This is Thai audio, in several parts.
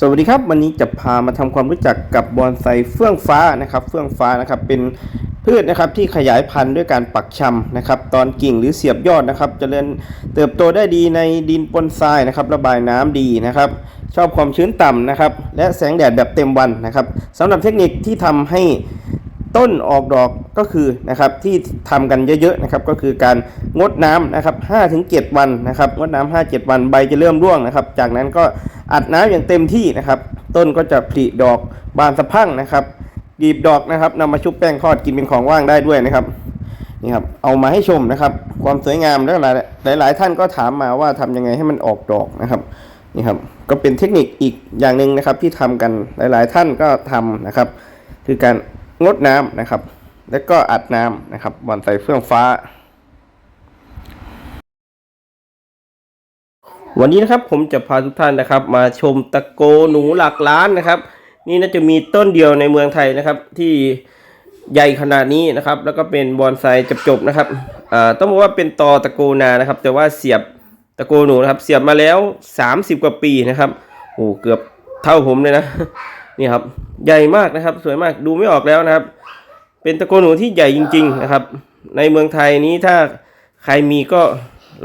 สวัสดีครับวันนี้จะพามาทำความรู้จักกับบอนไซเฟื่องฟ้านะครับ เฟื่องฟ้านะครับเป็นพืชนะครับที่ขยายพันธุ์ด้วยการปักชำนะครับ ตอนกิ่งหรือเสียบยอดนะครับจเจริญเติบโตได้ดีในดินปนทรายนะครับ ระบายน้ำดีนะครับ ชอบความชื้นต่ำนะครับ และแสงแดดแบบเต็มวันนะครับสำหรับเทคนิคที่ทำให้ ต้นออกดอกก็คือนะครับที่ทำกันเยอะๆนะครับก็คือการงดน้ำนะครับ5-7วันนะครับงดน้ำ5-7 วันใบจะเริ่มร่วงนะครับ จากนั้นก็อัดน้ำอย่างเต็มที่นะครับ ต้นก็จะผลิดอกบานสะพั่งนะครับดีบดอกนะครับนำมาชุบแป้งทอดกินเป็นของว่างได้ด้วยนะครับนี่ครับเอามาให้ชมนะครับ ความสวยงามแล้วหลายหลายท่านก็ถามมาว่าทำยังไงให้มันออกดอกนะครับนี่ครับก็เป็นเทคนิคอีกอย่างหนึ่งนะครับที่ทำกันหลาย ๆ ท่านก็ทำนะครับ คือการ งดน้ำนะครับ แล้วก็อัดน้ำนะครับบอนไซเฟื่องฟ้า วันนี้นะครับผมจะพาทุกท่านนะครับ มาชมตะโกหนูหลักล้านนะครับ นี่น่าจะมีต้นเดียวในเมืองไทยนะครับ ที่ใหญ่ขนาดนี้นะครับ แล้วก็เป็นบอนไซจบๆนะครับต้องบอกว่าเป็นตอตะโกนานะครับ แต่ว่าเสียบตะโกหนูนะครับ เสียบมาแล้ว 30 กว่าปีนะครับโอ้เกือบเท่าผมเลยนะ นี่ครับใหญ่มากนะครับ สวยมากดูไม่ออกแล้วนะครับ เป็นตะโกนหนูที่ใหญ่จริง ๆนะครับ ในเมืองไทยนี้ถ้าใครมีก็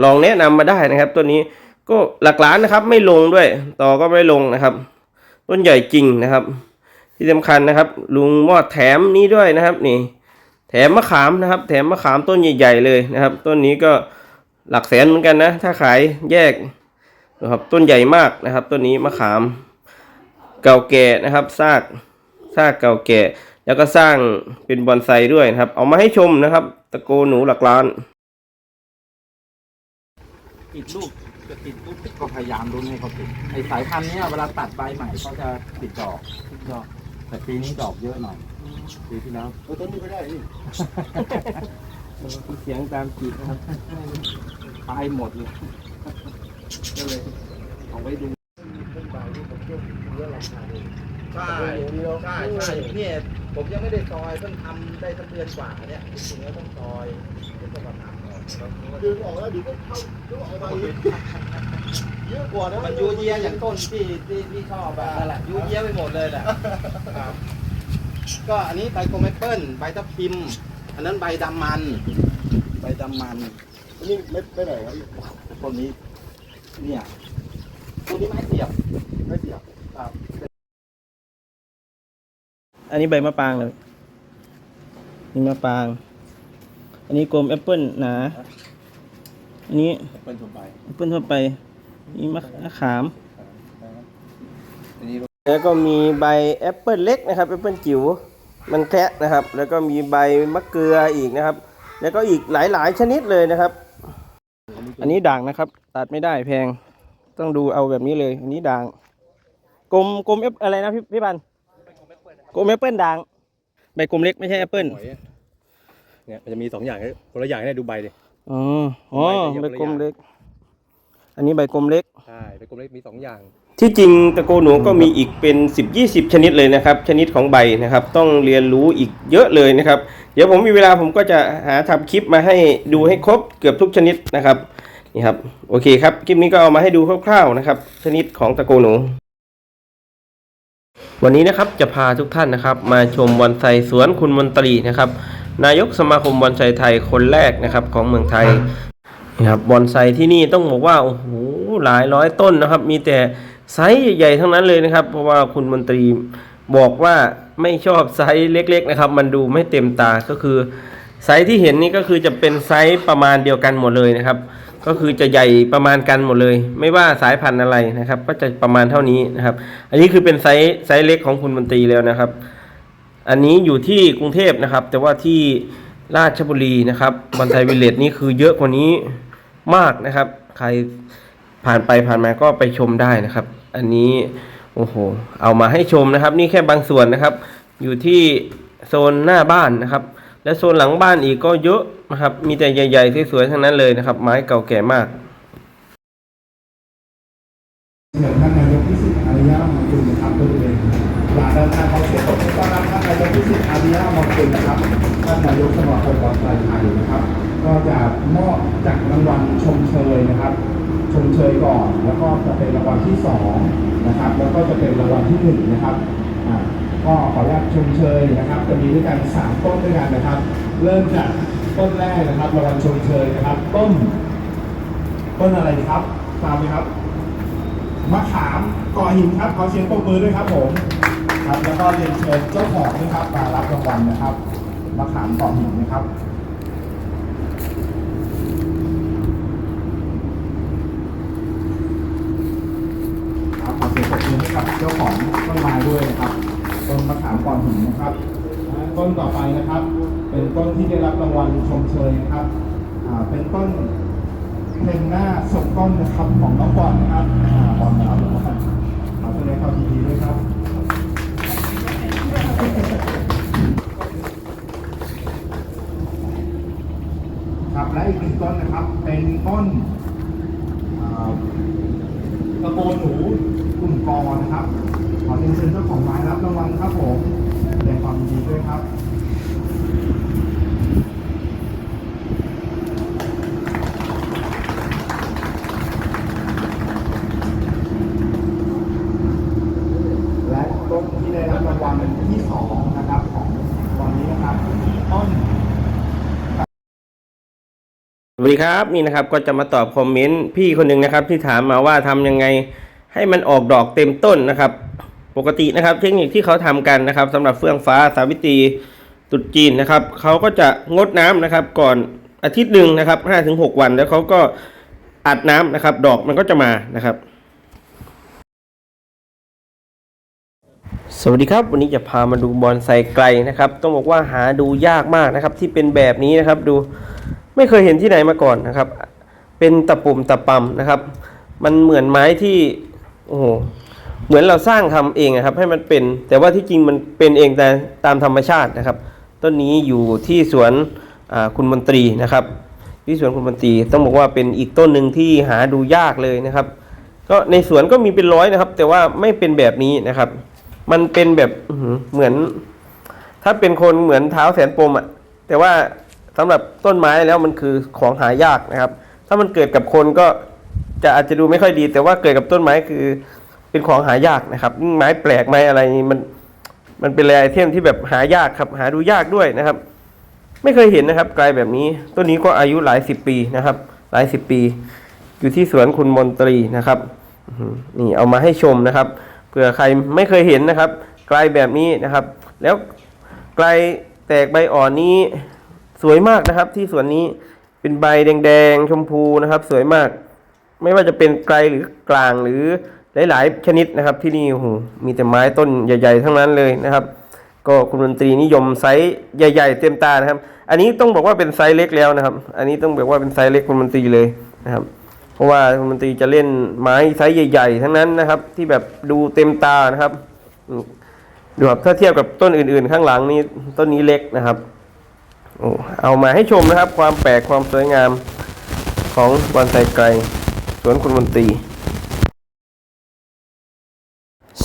ลองแนะนำมาได้นะครับต้นนี้ก็หลักล้านนะครับ ไม่ลงด้วย ต่อก็ไม่ลงนะครับ ต้นใหญ่จริงนะครับ ที่สำคัญนะครับ ลุงมอดแถมนี้ด้วยนะครับ นี่ แถมมะขามนะครับ แถมมะขามต้นใหญ่ ๆ เลยนะครับ ต้นนี้ก็หลักแสนเหมือนกันนะ ถ้าขายแยกนะครับต้นใหญ่มากนะครับ ต้นนี้มะขาม เก่าแก่นะครับซากซากเก่าแก่ แล้วก็สร้างเป็นบอนไซด้วยนะครับ เอามาให้ชมนะครับ ตะโกหนูหลักล้านติดลูกจะติดลูกก็พยายามรุ้นให้เขาติดไอสายพันธุ์เนี้ยเวลาตัดใบใหม่เขาจะติดดอกติดดอก แต่ปีนี้ดอกเยอะหน่อยปีที่แล้วต้นนี้ไม่ได้นี่เสียงตามจีบนะครับตายหมดเลยก็เลยเอาไว้ดู ใช่ใช่ใช่เนี่ยผมยังไม่ได้ซอยเพิ่งทำได้สักเดือนกว่าเนี่ยจริงๆแล้วต้องซอยเดี๋ยวต้องมาทำก่อนดึงออกแล้วดี๋ยวก็เข้าดึงออกมาเยอะกว่านะมันยูเยียอย่างต้นที่ที่ที่ชอบแบบนั่นแหละยูเยียไปหมดเลยแหละก็อันนี้ใบโกเมเปิลใบทับทิม อันนั้นใบดำมัน ใบดำมันนนี้ไม่ไม่ไหนครับต้นนี้เนี่ย ต้นนี้ไม้เสียบไม่เสียบครับอันนี้ใบมะปรางเลยนี่มะปราง อันนี้กลมแอปเปิลหนา อันนี้เป็นทั่วไปแอปเปิลทั่วไปนี่มะมะขาม อันนี้แล้วก็มีใบแอปเปิลเล็กนะครับแอปเปิลจิ๋วมันแคระนะครับ แล้วก็มีใบมะเกลืออีกนะครับ แล้วก็อีกหลายๆชนิดเลยนะครับ อันนี้ด่างนะครับ ตัดไม่ได้แพง ต้องดูเอาแบบนี้เลย อันนี้ด่างกลมกลมแอปอะไรนะพี่พี่บันกลมแอปเปิลด่างใบกลมเล็กไม่ใช่แอปเปิลเนี่ยมันจะมีสองอย่างให้คนละอย่างให้ดูใบดิอ๋ออ๋อใบใบเล็กกลมเล็ก อันนี้ใบกลมเล็กใช่เป็นกลมเล็กมีสองอย่าง ที่จริงตะโกหนูก็มีอีกเป็น 10 20 ชนิดเลยนะครับ ชนิดของใบนะครับ ต้องเรียนรู้อีกเยอะเลยนะครับ เดี๋ยวผมมีเวลาผมก็จะหาทำคลิปมาให้ดูให้ครบเกือบทุกชนิดนะครับ นี่ครับ โอเคครับ คลิปนี้ก็เอามาให้ดูคร่าวๆนะครับ ชนิดของตะโกหนู วันนี้นะครับจะพาทุกท่านนะครับ มาชมบอนไซสวนคุณมนตรีนะครับ นายกสมาคมบอนไซไทยคนแรกนะครับของเมืองไทยนะครับบอนไซที่นี่ต้องบอกว่าโอ้โหหลายร้อยต้นนะครับ มีแต่ไซส์ใหญ่ๆทั้งนั้นเลยนะครับ เพราะว่าคุณมนตรีบอกว่าไม่ชอบไซส์เล็ก ๆ นะครับ มันดูไม่เต็มตาก็คือไซส์ที่เห็นนี่ก็คือจะเป็นไซส์ประมาณเดียวกันหมดเลยนะครับ ก็คือจะใหญ่ประมาณกันหมดเลย ไม่ว่าสายพันธุ์อะไรนะครับ ก็จะประมาณเท่านี้นะครับ อันนี้คือเป็นไซส์ไซส์เล็กของคุณมนตรีแล้วนะครับ อันนี้อยู่ที่กรุงเทพนะครับ แต่ว่าที่ราชบุรีนะครับบอนไซวิลเลจนี่คือเยอะกว่านี้มากนะครับ ใครผ่านไปผ่านมาก็ไปชมได้นะครับ อันนี้โอ้โหเอามาให้ชมนะครับ นี่แค่บางส่วนนะครับ อยู่ที่โซนหน้าบ้านนะครับ และโซนหลังบ้านอีกก็เยอะนะครับ มีแต่ใหญ่ๆสวยๆทั้งนั้นเลยนะครับ ไม้เก่าแก่มากเชิญท่านนายกพิสิทธิ์อารยะมงคลนะครับบริเวณลานด้านหน้าเขาเสียงต้อนรับท่านนายกพิสิทธิ์อารยะมงคลนะครับท่านนายกสมาคมบอลไทยไทยนะครับ ก็จะมอบจากรางวัลชมเชยนะครับชมเชยก่อน แล้วก็จะเป็นรางวัลที่สองนะครับ แล้วก็จะเป็นรางวัลที่หนึ่งนะครับ ก็ขออนุญาตชมเชยนะครับ จะมีด้วยกันสามต้นด้วยกันนะครับ เริ่มจากต้นแรกนะครับรางวัลชมเชยนะครับ ต้น ต้นอะไรครับตามไหมครับมะขามก่อหินครับขอเสียงปรบมือด้วยครับผมครับแล้วก็เรียนเชิญเจ้าของนะครับมารับรางวัลนะครับมะขามก่อหินนะครับครับขอเสียงปรบมือให้กับเจ้าของต้นไม้ด้วยนะครับ ต้นมะขามก่อนหินนะครับ ต้นต่อไปนะครับ เป็นต้นที่ได้รับรางวัลชมเชยนะครับเป็นต้นเพลงหน้าสมต้นนะครับของน้องบอลนะครับอ่าบอลนะครับขอแสดงความยินดีด้วยครับครับและอีกหนึ่งต้นนะครับ เป็นต้นอ่า ตะโกนหนูกลุ่มกอนะครับ ขอเรียนเชิญเจ้าของไม้รับรางวัลครับผมแสดงความยินดีด้วยครับ และต้นที่ได้รับรางวัลที่สองนะครับของวันนี้นะครับต้น ส วัสดีครับนี่นะครับก็จะมาตอบคอมเมนต์พี่คนหนึ่งนะครับ ที่ถามมาว่าทำยังไงให้มันออกดอกเต็มต้นนะครับ ปกตินะครับ เทคนิคที่เขาทำกันนะครับสำหรับเฟื่องฟ้าสาวิตรีตรุษจีนนะครับเขาก็จะงดน้ำนะครับ ก่อนอาทิตย์หนึ่งนะครับห้าถึงหกวัน แล้วเขาก็อัดน้ำนะครับ ดอกมันก็จะมานะครับ สวัสดีครับวันนี้จะพามาดูบอนไซไกลนะครับ ต้องบอกว่าหาดูยากมากนะครับ ที่เป็นแบบนี้นะครับดู ไม่เคยเห็นที่ไหนมาก่อนนะครับ เป็นตะปุ่มตะปำนะครับ มันเหมือนไม้ที่โอ้โหเหมือนเราสร้างทำเองนะครับ ให้มันเป็น แต่ว่าที่จริงมันเป็นเองแต่ตามธรรมชาตินะครับ ต้นนี้อยู่ที่สวนคุณมนตรีนะครับ ที่สวนคุณมนตรีต้องบอกว่าเป็นอีกต้นหนึ่งที่หาดูยากเลยนะครับ ก็ในสวนก็มีเป็นร้อยนะครับ แต่ว่าไม่เป็นแบบนี้นะครับ มันเป็นแบบเหมือน ถ้าเป็นคนเหมือนเท้าแสนปมอะแต่ว่า สำหรับต้นไม้แล้วมันคือของหายากนะครับ ถ้ามันเกิดกับคนก็จะอาจจะดูไม่ค่อยดี แต่ว่าเกิดกับต้นไม้คือเป็นของหายากนะครับไม้แปลกไม้อะไรมันมันเป็นแรไอเทมที่แบบหายากครับหาดูยากด้วยนะครับ ไม่เคยเห็นนะครับไกลแบบนี้ต้นนี้ก็อายุหลายสิบปีนะครับ หลายสิบปี อยู่ที่สวนคุณมนตรีนะครับนี่เอามาให้ชมนะครับเผื่อใครไม่เคยเห็นนะครับ ไกลแบบนี้นะครับ แล้วไกลแตกใบอ่อนนี้ สวยมากนะครับ ที่สวนนี้เป็นใบแดงๆชมพูนะครับ สวยมาก ไม่ว่าจะเป็นไกลหรือกลางหรือหลายๆชนิดนะครับ ที่นี่โอ้โหมีแต่ไม้ต้นใหญ่ ๆ ทั้งนั้นเลยนะครับ ก็คุณดนตรีนิยมไซส์ใหญ่ ๆ เต็มตานะครับ อันนี้ต้องบอกว่าเป็นไซส์เล็กแล้วนะครับ อันนี้ต้องบอกว่าเป็นไซส์เล็กคุณดนตรีเลยนะครับ เพราะว่าคุณดนตรีจะเล่นไม้ไซส์ใหญ่ ๆ ทั้งนั้นนะครับ ที่แบบดูเต็มตานะครับดูครับถ้าเทียบกับต้นอื่น ๆ ข้างหลังนี้ต้นนี้เล็กนะครับ โอ้เอามาให้ชมนะครับ ความแปลกความสวยงามของบอนไซไกลสวนคุณมนตรี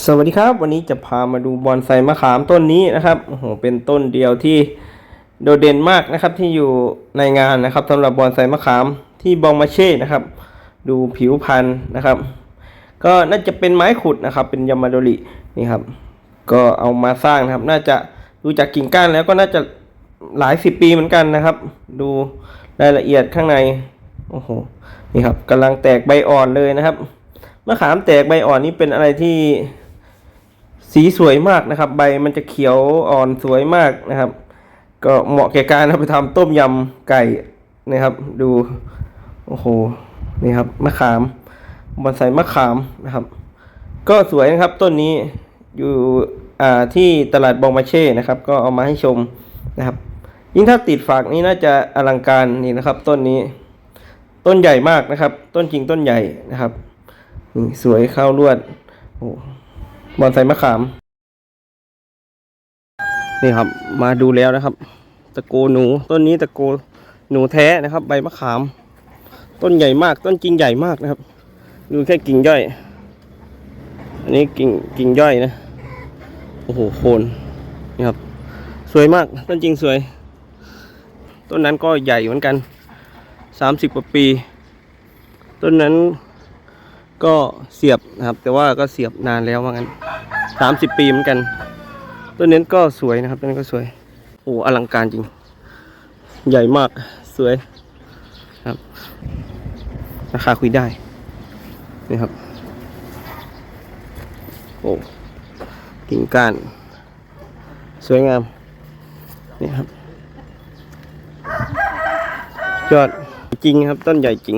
สวัสดีครับ วันนี้จะพามาดูบอนไซมะขามต้นนี้นะครับโอ้โหเป็นต้นเดียวที่โดดเด่นมากนะครับที่อยู่ในงานนะครับสำหรับบอนไซมะขามที่บองมาเช่นะครับ ดูผิวพันธุ์นะครับ ก็น่าจะเป็นไม้ขุดนะครับ เป็นยามาโดรินี่ครับ ก็เอามาสร้างนะครับ น่าจะดูจากกิ่งก้านแล้วก็น่าจะ หลายสิบปีเหมือนกันนะครับ ดูรายละเอียดข้างใน โอ้โห นี่ครับกำลังแตกใบอ่อนเลยนะครับ มะขามแตกใบอ่อนนี่เป็นอะไรที่สีสวยมากนะครับ ใบมันจะเขียวอ่อนสวยมากนะครับ ก็เหมาะแก่การเอาไปทำต้มยำไก่นะครับ ดู โอ้โห นี่ครับมะขามบอนไซมะขามนะครับ ก็สวยนะครับต้นนี้อยู่อ่าที่ตลาดบองมาเช่นะครับ ก็เอามาให้ชมนะครับ ยิ่งถ้าติดฝากนี้น่าจะอลังการนี่นะครับ ต้นนี้ต้นใหญ่มากนะครับ ต้นจริงต้นใหญ่นะครับนี่สวยเข้าลวดโอ้บอนไซมะขาม นี่ครับ มาดูแล้วนะครับ ตะโกหนูต้นนี้ตะโกหนูแท้นะครับ ใบมะขาม ต้นใหญ่มาก ต้นจริงใหญ่มากนะครับ ดูแค่กิ่งย่อย อันนี้กิ่งกิ่งย่อยนะ โอ้โหโคนนี่ครับ สวยมาก ต้นจริงสวย ต้นนั้นก็ใหญ่เหมือนกันสามสิบกว่าปี ต้นนั้นก็เสียบนะครับ แต่ว่าก็เสียบนานแล้วว่างั้นสามสิบปีเหมือนกัน ต้นนี้ก็สวยนะครับ ต้นนี้ก็สวย โอ้อลังการจริง ใหญ่มากสวยครับ ราคาคุยได้นี่ครับ โอ้กิ่งก้าน สวยงามนี่ครับ ยอดจริงครับต้นใหญ่จริง